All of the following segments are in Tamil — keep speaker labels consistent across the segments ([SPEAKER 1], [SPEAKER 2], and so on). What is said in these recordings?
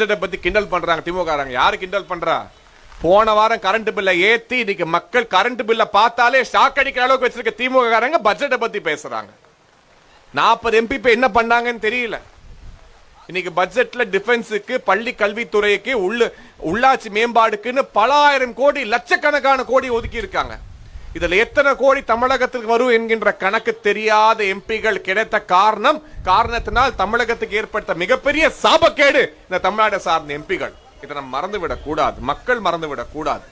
[SPEAKER 1] பட்ஜெட்டை பத்தி கிண்டல் பண்றாங்க திமுகாரங்க யாரு கிண்டல் பண்றா? போன வாரம் கரண்ட் பில்லை ஏத்தி இன்னைக்கு மக்கள் கரண்ட் பில்லை பார்த்தாலே ஷாக் அடிக்கிற அளவுக்கு வச்சிருக்க திமுக காரங்க பட்ஜெட்டை பத்தி பேசுறாங்க. நாற்பது எம்பி என்ன பண்ணாங்கன்னு தெரியல. இன்னைக்கு பட்ஜெட்ல டிஃபென்ஸுக்கு பள்ளி கல்வித்துறைக்கு உள்ள உள்ளாட்சி மேம்பாடுக்குன்னு பல ஆயிரம் கோடி லட்சக்கணக்கான கோடி ஒதுக்கி இருக்காங்க. இதுல எத்தனை கோடி தமிழகத்துக்கு வரும் என்கின்ற கணக்கு தெரியாத எம்பிகள் கிடைத்த காரணம் காரணத்தினால் தமிழகத்துக்கு ஏற்பட்ட மிகப்பெரிய சாபக்கேடு இந்த தமிழ்நாடு சார்ந்த எம்பிகள். இதை நம்ம மறந்துவிடக் கூடாது. மக்கள் மறந்துவிடக் கூடாது.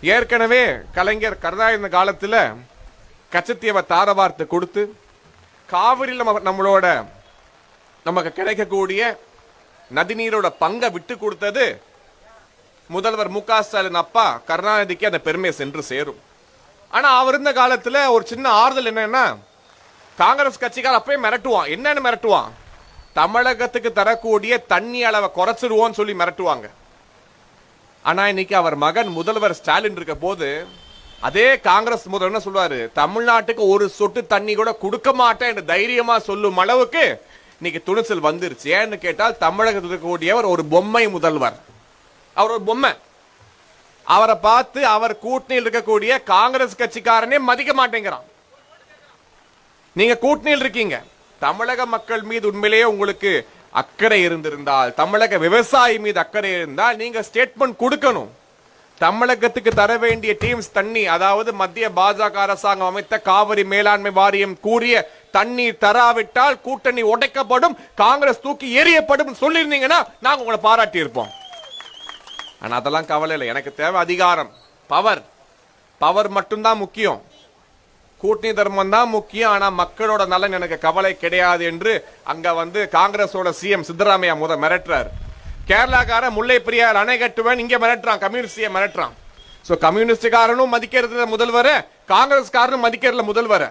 [SPEAKER 1] ஏற்கனவே கலைஞர் கருணாநிதி காலத்துல கச்சத்தீவை தாரவார்த்தை கொடுத்து காவிரியில் நம்ம நம்மளோட நமக்கு கிடைக்கக்கூடிய நதிநீரோட பங்கை விட்டு கொடுத்தது முதல்வர் மு க ஸ்டாலின் அப்பா கருணாநிதிக்கு அந்த பெருமை சென்று சேரும். ஆனால் அவர் இருந்த காலத்தில் ஒரு சின்ன ஆறுதல் என்னன்னா காங்கிரஸ் கட்சிக்கார அப்பயே மிரட்டுவான். என்னன்னு மிரட்டுவான்? தமிழகத்துக்கு தரக்கூடிய தண்ணி அளவை குறைச்சிருவோம்னு சொல்லி மிரட்டுவாங்க. ஆனால் இன்னைக்கு அவர் மகன் முதல்வர் ஸ்டாலின் இருக்க போது அதே காங்கிரஸ் முதல்வர் என்ன தமிழ்நாட்டுக்கு ஒரு சொட்டு தண்ணி கூட கொடுக்க மாட்டேன் என்று தைரியமா சொல்லும் அளவுக்கு இன்னைக்கு துணிச்சல் வந்துருச்சு. ஏன்னு கேட்டால் தமிழகத்தில் இருக்கக்கூடியவர் ஒரு பொம்மை முதல்வர். அவர் ஒரு பொம்மை. அவரை பார்த்து அவர் கூட்டணியில் இருக்கக்கூடிய காங்கிரஸ் கட்சிக்காரனே மதிக்க மாட்டேங்கிறான். நீங்க கூட்டணியில் இருக்கீங்க. தமிழக மக்கள் மீது உண்மையிலேயே உங்களுக்கு அக்கறை இருந்திருந்தால் தமிழக விவசாயி மீது அக்கறை இருந்தால் நீங்க ஸ்டேட்மெண்ட் கொடுக்கணும். தமிழகத்துக்கு தர வேண்டிய டீம்ஸ் தண்ணி அதாவது மத்திய பாஜக அரசாங்கம் அமைத்த காவிரி மேலாண்மை வாரியம் கூறிய தண்ணீர் தராவிட்டால் கூட்டணி உடைக்கப்படும் காங்கிரஸ் தூக்கி எறியப்படும் சொல்லியிருந்தீங்கன்னா நாங்க உங்களை பாராட்டி இருப்போம் ஆனால் அதெல்லாம் கவலை இல்லை. எனக்கு தேவை அதிகாரம். பவர் பவர் மட்டும்தான் முக்கியம். கூட்டணி தர்மம் தான் முக்கியம். ஆனால் மக்களோட நலன் எனக்கு கவலை கிடையாது என்று அங்கே வந்து காங்கிரஸோட சிஎம் சித்தராமையா முத மிரட்டுறாரு. கேரளாக்கார முல்லை பெரியார் அணை கட்டுவேன் இங்கே மிரட்டுறான். கம்யூனிஸ்டியை மிரட்டுறான். ஸோ கம்யூனிஸ்டுக்காரனும் மதிக்கிறது முதல்வர காங்கிரஸ்காரனும் மதிக்கிறதுல முதல்வரை.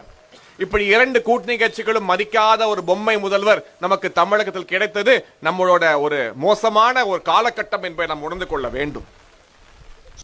[SPEAKER 1] இப்படி இரண்டு கூட்டணி கட்சிகளும் மதிக்காத ஒரு பொம்மை முதல்வர் நமக்கு தமிழகத்தில் கிடைத்தது நம்மளோட ஒரு மோசமான ஒரு காலகட்டம் என்பதை நாம் உணர்ந்து கொள்ள வேண்டும்.